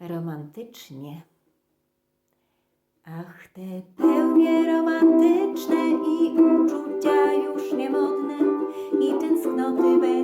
romantycznie. Ach, te pełnie romantyczne i uczucia już niemodne i tęsknoty bezkrytyczne,